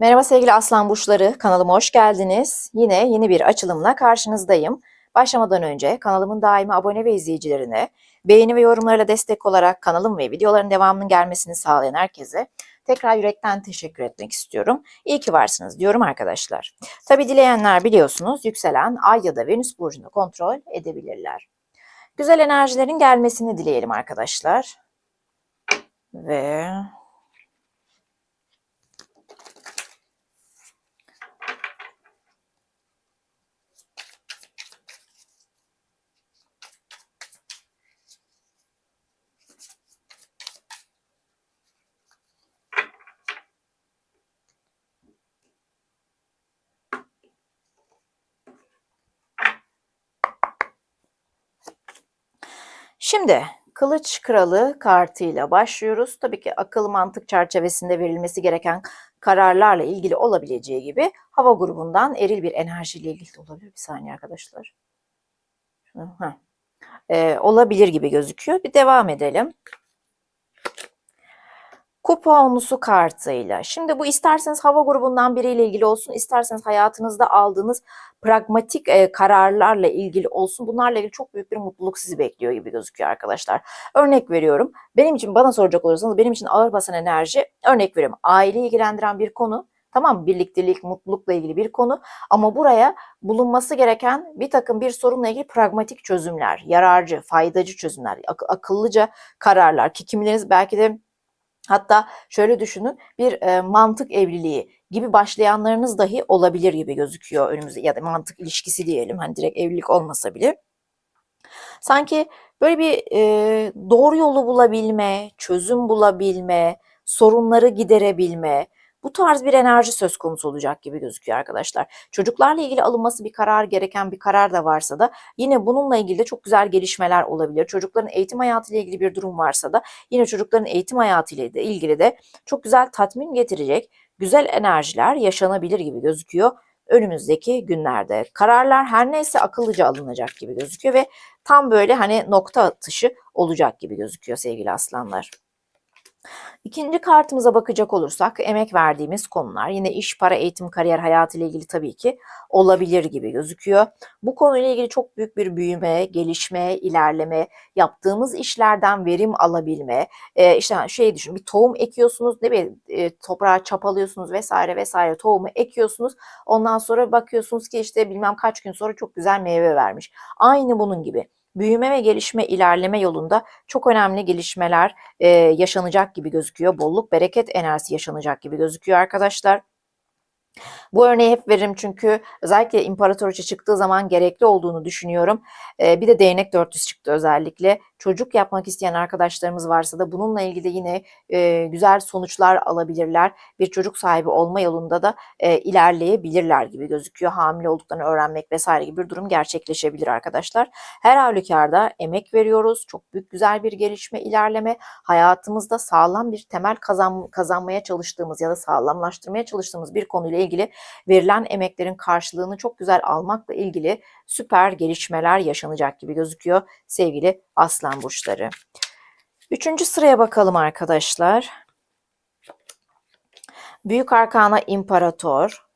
Merhaba sevgili aslan burçları, kanalıma hoş geldiniz. Yine yeni bir açılımla karşınızdayım. Başlamadan önce kanalımın daimi abone ve izleyicilerine, beğeni ve yorumlarla destek olarak kanalım ve videoların devamının gelmesini sağlayan herkese tekrar yürekten teşekkür etmek istiyorum. İyi ki varsınız diyorum arkadaşlar. Tabi dileyenler biliyorsunuz yükselen ay ya da venüs burcunu kontrol edebilirler. Güzel enerjilerin gelmesini dileyelim arkadaşlar. Ve Şimdi Kılıç Kralı kartıyla başlıyoruz. Tabii ki akıl mantık çerçevesinde verilmesi gereken kararlarla ilgili olabileceği gibi hava grubundan eril bir enerjiyle ilgili olabilir. Bir saniye arkadaşlar. Heh. Ee, olabilir gibi gözüküyor. Bir devam edelim. Kupa onlusu kartıyla. Şimdi bu isterseniz hava grubundan biriyle ilgili olsun, isterseniz hayatınızda aldığınız pragmatik e, kararlarla ilgili olsun. Bunlarla ilgili çok büyük bir mutluluk sizi bekliyor gibi gözüküyor arkadaşlar. Örnek veriyorum. Benim için bana soracak olursanız benim için ağır basan enerji örnek veriyorum. Aileyi ilgilendiren bir konu. Tamam birliktelik, mutlulukla ilgili bir konu ama buraya bulunması gereken bir takım bir sorunla ilgili pragmatik çözümler, yararcı, faydacı çözümler, ak- akıllıca kararlar ki kimileriniz belki de Hatta şöyle düşünün bir e, mantık evliliği gibi başlayanlarınız dahi olabilir gibi gözüküyor önümüzde ya da mantık ilişkisi diyelim hani direkt evlilik olmasa bile. Sanki böyle bir e, doğru yolu bulabilme, çözüm bulabilme, sorunları giderebilme, bu tarz bir enerji söz konusu olacak gibi gözüküyor arkadaşlar. Çocuklarla ilgili alınması bir karar gereken bir karar da varsa da yine bununla ilgili de çok güzel gelişmeler olabilir. Çocukların eğitim hayatıyla ilgili bir durum varsa da yine çocukların eğitim hayatıyla ilgili de çok güzel tatmin getirecek güzel enerjiler yaşanabilir gibi gözüküyor önümüzdeki günlerde. Kararlar her neyse akıllıca alınacak gibi gözüküyor ve tam böyle hani nokta atışı olacak gibi gözüküyor sevgili aslanlar. İkinci kartımıza bakacak olursak emek verdiğimiz konular yine iş, para, eğitim, kariyer hayatı ile ilgili tabii ki olabilir gibi gözüküyor. Bu konuyla ilgili çok büyük bir büyüme, gelişme, ilerleme, yaptığımız işlerden verim alabilme, e, işte şey düşün bir tohum ekiyorsunuz değil mi? E, toprağa çapalıyorsunuz vesaire vesaire tohumu ekiyorsunuz. Ondan sonra bakıyorsunuz ki işte bilmem kaç gün sonra çok güzel meyve vermiş. Aynı bunun gibi büyüme ve gelişme, ilerleme yolunda çok önemli gelişmeler e, yaşanacak gibi gözüküyor. Bolluk, bereket enerjisi yaşanacak gibi gözüküyor arkadaşlar. Bu örneği hep veririm çünkü özellikle imparatoriçe çıktığı zaman gerekli olduğunu düşünüyorum. Bir de değnek dörtlüsü çıktı özellikle. Çocuk yapmak isteyen arkadaşlarımız varsa da bununla ilgili yine güzel sonuçlar alabilirler. Bir çocuk sahibi olma yolunda da ilerleyebilirler gibi gözüküyor. Hamile olduklarını öğrenmek vesaire gibi bir durum gerçekleşebilir arkadaşlar. Her halükarda emek veriyoruz. Çok büyük güzel bir gelişme, ilerleme. Hayatımızda sağlam bir temel kazan, kazanmaya çalıştığımız ya da sağlamlaştırmaya çalıştığımız bir konuyla ilgili verilen emeklerin karşılığını çok güzel almakla ilgili süper gelişmeler yaşanacak gibi gözüküyor sevgili aslan burçları. Üçüncü sıraya bakalım arkadaşlar. Büyük Arkana İmparator.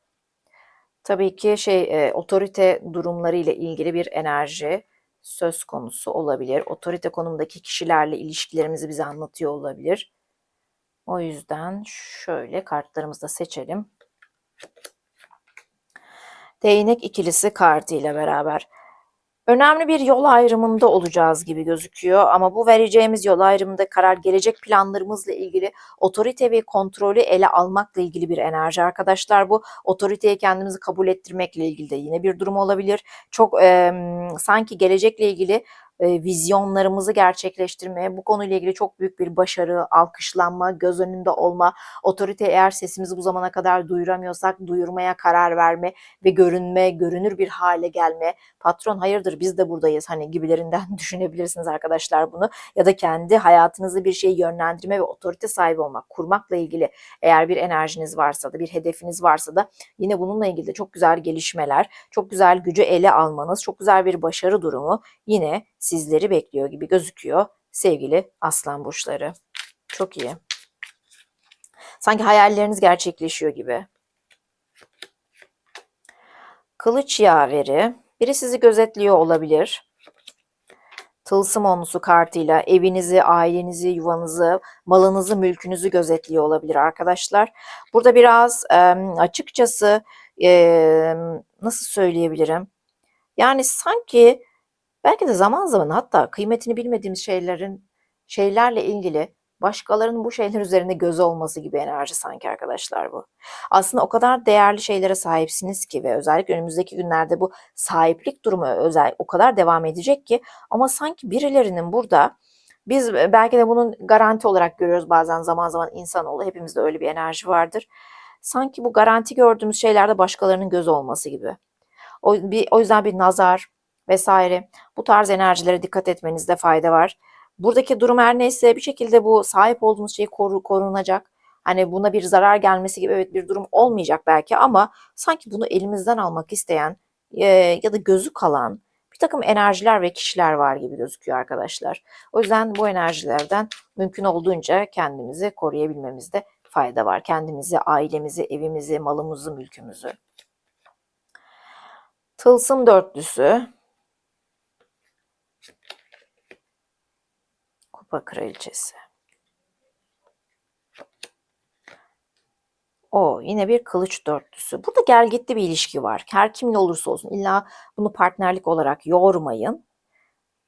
Tabii ki şey e, otorite durumları ile ilgili bir enerji söz konusu olabilir. Otorite konumdaki kişilerle ilişkilerimizi bize anlatıyor olabilir. O yüzden şöyle kartlarımızı da seçelim. Değnek ikilisi kartıyla beraber. Önemli bir yol ayrımında olacağız gibi gözüküyor ama bu vereceğimiz yol ayrımında karar gelecek planlarımızla ilgili otorite ve kontrolü ele almakla ilgili bir enerji arkadaşlar bu. Otoriteye kendimizi kabul ettirmekle ilgili de yine bir durum olabilir. Çok e, sanki gelecekle ilgili e, vizyonlarımızı gerçekleştirmeye, bu konuyla ilgili çok büyük bir başarı, alkışlanma, göz önünde olma, otorite eğer sesimizi bu zamana kadar duyuramıyorsak duyurmaya karar verme ve görünme, görünür bir hale gelme. Patron hayırdır biz de buradayız hani gibilerinden düşünebilirsiniz arkadaşlar bunu. Ya da kendi hayatınızı bir şey yönlendirme ve otorite sahibi olmak, kurmakla ilgili eğer bir enerjiniz varsa da bir hedefiniz varsa da yine bununla ilgili de çok güzel gelişmeler, çok güzel gücü ele almanız, çok güzel bir başarı durumu yine sizleri bekliyor gibi gözüküyor sevgili aslan burçları. Çok iyi. Sanki hayalleriniz gerçekleşiyor gibi. Kılıç yaveri. Biri sizi gözetliyor olabilir. Tılsım onlusu kartıyla evinizi, ailenizi, yuvanızı, malınızı, mülkünüzü gözetliyor olabilir arkadaşlar. Burada biraz e, açıkçası e, nasıl söyleyebilirim? Yani sanki belki de zaman zaman hatta kıymetini bilmediğimiz şeylerin şeylerle ilgili başkalarının bu şeyler üzerinde gözü olması gibi enerji sanki arkadaşlar bu. Aslında o kadar değerli şeylere sahipsiniz ki ve özellikle önümüzdeki günlerde bu sahiplik durumu özel o kadar devam edecek ki ama sanki birilerinin burada biz belki de bunun garanti olarak görüyoruz bazen zaman zaman insanoğlu hepimizde öyle bir enerji vardır. Sanki bu garanti gördüğümüz şeylerde başkalarının gözü olması gibi. O, bir, o yüzden bir nazar vesaire bu tarz enerjilere dikkat etmenizde fayda var. Buradaki durum her neyse bir şekilde bu sahip olduğunuz şey koru, korunacak. Hani buna bir zarar gelmesi gibi evet bir durum olmayacak belki ama sanki bunu elimizden almak isteyen e, ya da gözü kalan bir takım enerjiler ve kişiler var gibi gözüküyor arkadaşlar. O yüzden bu enerjilerden mümkün olduğunca kendimizi koruyabilmemizde fayda var. Kendimizi, ailemizi, evimizi, malımızı, mülkümüzü. Tılsım dörtlüsü. Kupa kraliçesi. O yine bir kılıç dörtlüsü. Burada gel gitti bir ilişki var. Her kimin olursa olsun illa bunu partnerlik olarak yormayın.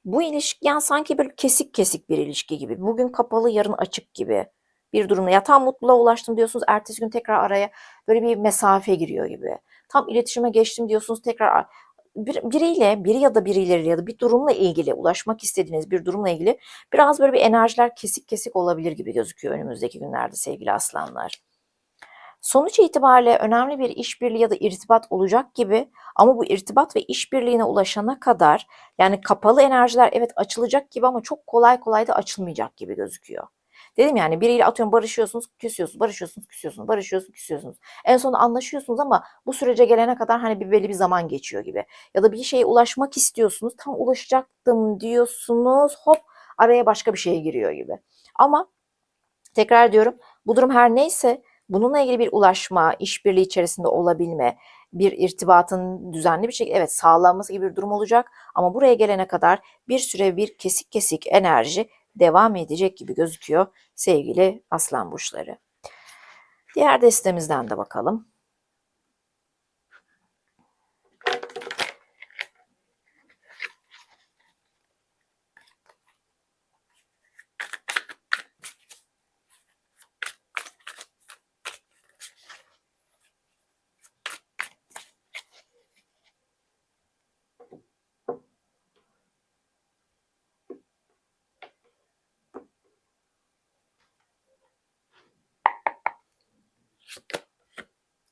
Bu ilişki yani sanki bir kesik kesik bir ilişki gibi. Bugün kapalı yarın açık gibi bir durumda. Ya tam mutluluğa ulaştım diyorsunuz ertesi gün tekrar araya böyle bir mesafe giriyor gibi. Tam iletişime geçtim diyorsunuz tekrar bir, biriyle, biri ya da birileriyle ya da bir durumla ilgili, ulaşmak istediğiniz bir durumla ilgili biraz böyle bir enerjiler kesik kesik olabilir gibi gözüküyor önümüzdeki günlerde sevgili aslanlar. Sonuç itibariyle önemli bir işbirliği ya da irtibat olacak gibi ama bu irtibat ve işbirliğine ulaşana kadar yani kapalı enerjiler evet açılacak gibi ama çok kolay kolay da açılmayacak gibi gözüküyor. Dedim yani biriyle atıyorum barışıyorsunuz, küsüyorsunuz, barışıyorsunuz, küsüyorsunuz, barışıyorsunuz, küsüyorsunuz. En sonunda anlaşıyorsunuz ama bu sürece gelene kadar hani bir belli bir zaman geçiyor gibi. Ya da bir şeye ulaşmak istiyorsunuz, tam ulaşacaktım diyorsunuz, hop araya başka bir şey giriyor gibi. Ama tekrar diyorum bu durum her neyse bununla ilgili bir ulaşma, işbirliği içerisinde olabilme, bir irtibatın düzenli bir şekilde evet sağlanması gibi bir durum olacak ama buraya gelene kadar bir süre bir kesik kesik enerji devam edecek gibi gözüküyor sevgili aslan burçları. Diğer destemizden de bakalım.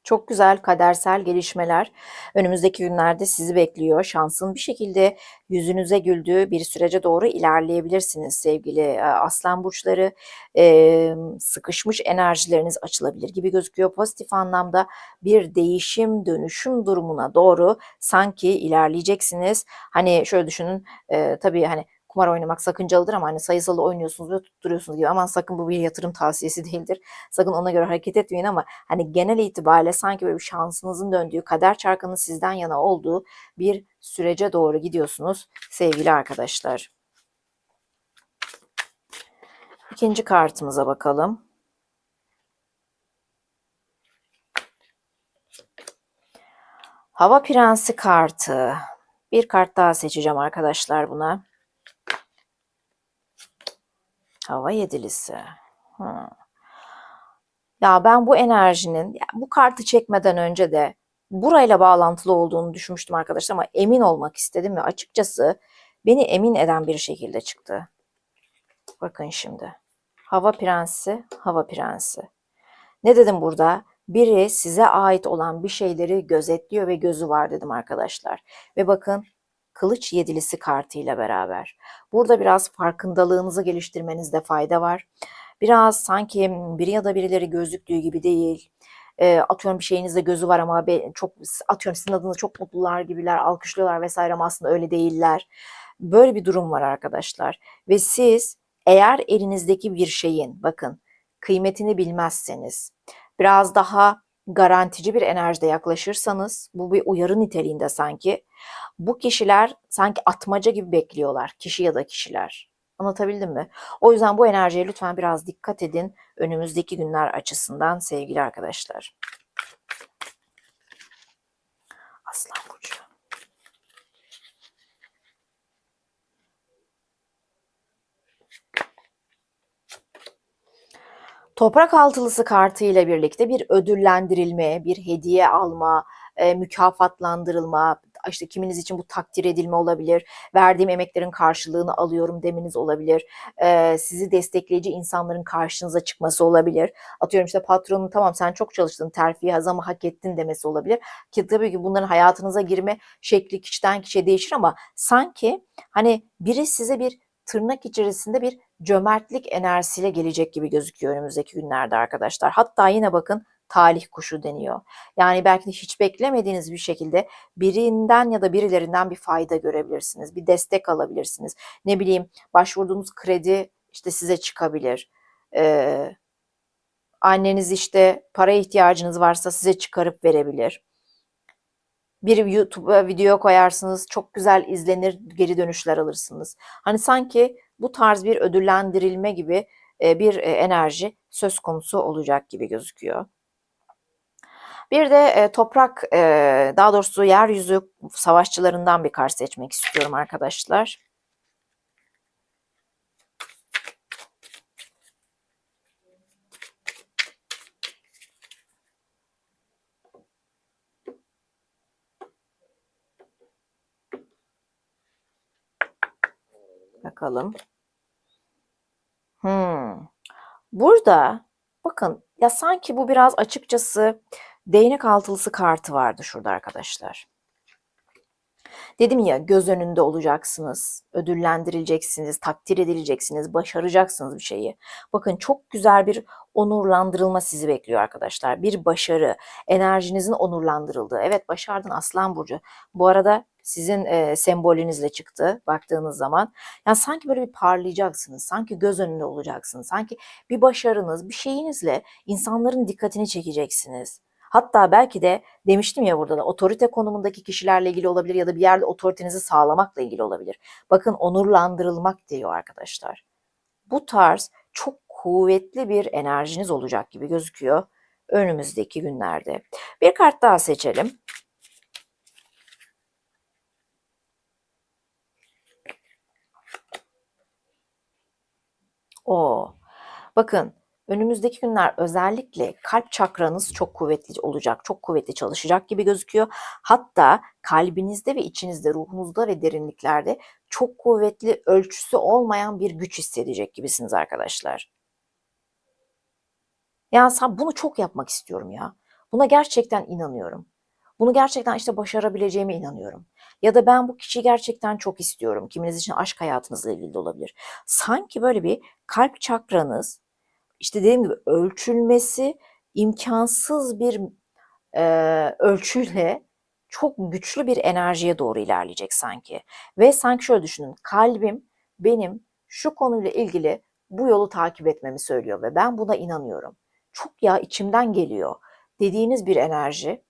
Çok güzel kadersel gelişmeler önümüzdeki günlerde sizi bekliyor. Şansın bir şekilde yüzünüze güldüğü bir sürece doğru ilerleyebilirsiniz sevgili e, aslan burçları. Sıkışmış enerjileriniz açılabilir gibi gözüküyor. Pozitif anlamda bir değişim, dönüşüm durumuna doğru sanki ilerleyeceksiniz. Hani şöyle düşünün, e, tabii hani kumar oynamak sakıncalıdır ama hani sayısal oynuyorsunuz ve tutturuyorsunuz gibi aman sakın bu bir yatırım tavsiyesi değildir. Sakın ona göre hareket etmeyin ama hani genel itibariyle sanki böyle bir şansınızın döndüğü, kader çarkının sizden yana olduğu bir sürece doğru gidiyorsunuz sevgili arkadaşlar. İkinci kartımıza bakalım. Hava Prensi kartı. Bir kart daha seçeceğim arkadaşlar buna. Hava yedilisi. Hmm. Ya ben bu enerjinin bu kartı çekmeden önce de burayla bağlantılı olduğunu düşünmüştüm arkadaşlar ama emin olmak istedim ve açıkçası beni emin eden bir şekilde çıktı. Bakın şimdi. Hava prensi, hava prensi. Ne dedim burada? Biri size ait olan bir şeyleri gözetliyor ve gözü var dedim arkadaşlar. Ve bakın kılıç yedilisi kartıyla beraber. Burada biraz farkındalığınızı geliştirmenizde fayda var. Biraz sanki biri ya da birileri gözüktüğü gibi değil. E, atıyorum bir şeyinizde gözü var ama be, çok atıyorum sizin adınıza çok mutlular gibiler, alkışlıyorlar vesaire ama aslında öyle değiller. Böyle bir durum var arkadaşlar. Ve siz eğer elinizdeki bir şeyin bakın kıymetini bilmezseniz biraz daha garantici bir enerjide yaklaşırsanız, bu bir uyarı niteliğinde sanki, bu kişiler sanki atmaca gibi bekliyorlar, kişi ya da kişiler. Anlatabildim mi? O yüzden bu enerjiye lütfen biraz dikkat edin önümüzdeki günler açısından sevgili arkadaşlar. Aslan Burcu. Toprak altılısı kartı ile birlikte bir ödüllendirilme, bir hediye alma, e, mükafatlandırılma, işte kiminiz için bu takdir edilme olabilir, verdiğim emeklerin karşılığını alıyorum demeniz olabilir, e, sizi destekleyici insanların karşınıza çıkması olabilir. Atıyorum işte patronun tamam sen çok çalıştın, terfi ama hak ettin demesi olabilir. Ki tabii ki bunların hayatınıza girme şekli kişiden kişiye değişir ama sanki hani biri size bir tırnak içerisinde bir cömertlik enerjisiyle gelecek gibi gözüküyor önümüzdeki günlerde arkadaşlar. Hatta yine bakın talih kuşu deniyor. Yani belki de hiç beklemediğiniz bir şekilde birinden ya da birilerinden bir fayda görebilirsiniz. Bir destek alabilirsiniz. Ne bileyim başvurduğunuz kredi işte size çıkabilir. Ee, anneniz işte para ihtiyacınız varsa size çıkarıp verebilir. Bir YouTube'a video koyarsınız, çok güzel izlenir, geri dönüşler alırsınız. Hani sanki bu tarz bir ödüllendirilme gibi bir enerji söz konusu olacak gibi gözüküyor. Bir de e, toprak, daha doğrusu yeryüzü savaşçılarından bir kart seçmek istiyorum arkadaşlar. Bakalım. Hmm. Burada bakın ya sanki bu biraz açıkçası değnek altılısı kartı vardı şurada arkadaşlar. Dedim ya göz önünde olacaksınız, ödüllendirileceksiniz, takdir edileceksiniz, başaracaksınız bir şeyi. Bakın çok güzel bir onurlandırılma sizi bekliyor arkadaşlar. Bir başarı, enerjinizin onurlandırıldığı. Evet başardın Aslan Burcu. Bu arada sizin e, sembolünüzle çıktı baktığınız zaman. Yani sanki böyle bir parlayacaksınız, sanki göz önünde olacaksınız, sanki bir başarınız, bir şeyinizle insanların dikkatini çekeceksiniz. Hatta belki de demiştim ya burada da otorite konumundaki kişilerle ilgili olabilir ya da bir yerde otoritenizi sağlamakla ilgili olabilir. Bakın onurlandırılmak diyor arkadaşlar. Bu tarz çok kuvvetli bir enerjiniz olacak gibi gözüküyor önümüzdeki günlerde. Bir kart daha seçelim. O. Bakın önümüzdeki günler özellikle kalp çakranız çok kuvvetli olacak, çok kuvvetli çalışacak gibi gözüküyor. Hatta kalbinizde ve içinizde, ruhunuzda ve derinliklerde çok kuvvetli ölçüsü olmayan bir güç hissedecek gibisiniz arkadaşlar. Ya sen bunu çok yapmak istiyorum ya. Buna gerçekten inanıyorum. Bunu gerçekten işte başarabileceğime inanıyorum. Ya da ben bu kişiyi gerçekten çok istiyorum. Kiminiz için aşk hayatınızla ilgili de olabilir. Sanki böyle bir kalp çakranız işte dediğim gibi ölçülmesi imkansız bir e, ölçüyle çok güçlü bir enerjiye doğru ilerleyecek sanki. Ve sanki şöyle düşünün kalbim benim şu konuyla ilgili bu yolu takip etmemi söylüyor ve ben buna inanıyorum. Çok ya içimden geliyor dediğiniz bir enerji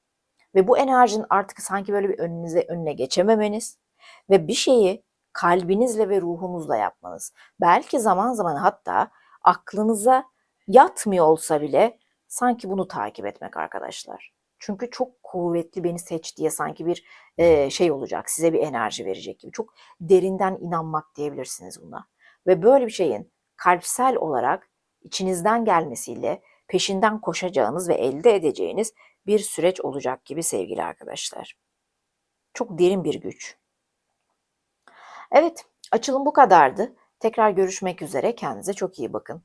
ve bu enerjinin artık sanki böyle bir önünüze önüne geçememeniz ve bir şeyi kalbinizle ve ruhunuzla yapmanız. Belki zaman zaman hatta aklınıza yatmıyor olsa bile sanki bunu takip etmek arkadaşlar. Çünkü çok kuvvetli beni seç diye sanki bir e, şey olacak, size bir enerji verecek gibi. Çok derinden inanmak diyebilirsiniz buna. Ve böyle bir şeyin kalpsel olarak içinizden gelmesiyle peşinden koşacağınız ve elde edeceğiniz bir süreç olacak gibi sevgili arkadaşlar. Çok derin bir güç. Evet, açılım bu kadardı. Tekrar görüşmek üzere. Kendinize çok iyi bakın.